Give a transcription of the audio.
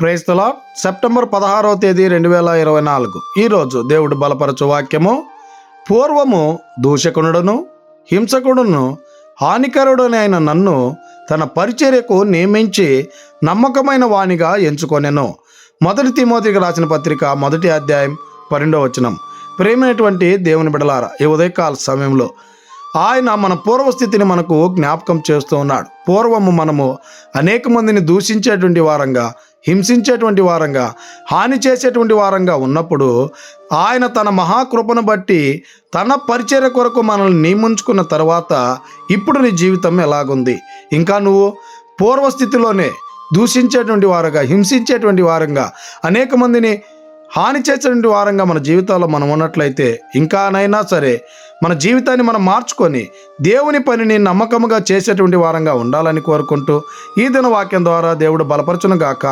ప్రేస్తలా September పదహారవ తేదీ రెండు వేల ఇరవై నాలుగు. ఈరోజు దేవుడు బలపరచు వాక్యము. పూర్వము దూషకునుడును హింసకుడును హానికరుడునైన నన్ను తన పరిచర్యకు నియమించి నమ్మకమైన వాణిగా ఎంచుకొనెను. మొదటి తిమోతికి రాసిన పత్రిక మొదటి అధ్యాయం పన్నెండవ వచనం. ప్రేమైనటువంటి దేవుని బిడలారా ఈ ఉదయకాల సమయంలో ఆయన మన పూర్వస్థితిని మనకు జ్ఞాపకం చేస్తూ ఉన్నాడు. పూర్వము మనము అనేక మందిని దూషించేటువంటి వారంగా హింసించేటువంటి వారంగా హాని చేసేటువంటి వారంగా ఉన్నప్పుడు ఆయన తన మహాకృపను బట్టి తన పరిచర్య కొరకు మనల్ని నియమించుకున్న తర్వాత ఇప్పుడు నీ జీవితం ఎలాగుంది? ఇంకా నువ్వు పూర్వస్థితిలోనే దూషించేటువంటి వారుగా హింసించేటువంటి వారంగా అనేక మందిని హాని చేసేటువంటి వారంగా మన జీవితాల్లో మనం ఉన్నట్లయితే ఇంకానైనా సరే మన జీవితాన్ని మనం మార్చుకొని దేవుని పనిని నమ్మకముగా చేసేటువంటి వారంగా ఉండాలని కోరుకుంటూ ఈ దిన వాక్యం ద్వారా దేవుడు బలపరచును గాక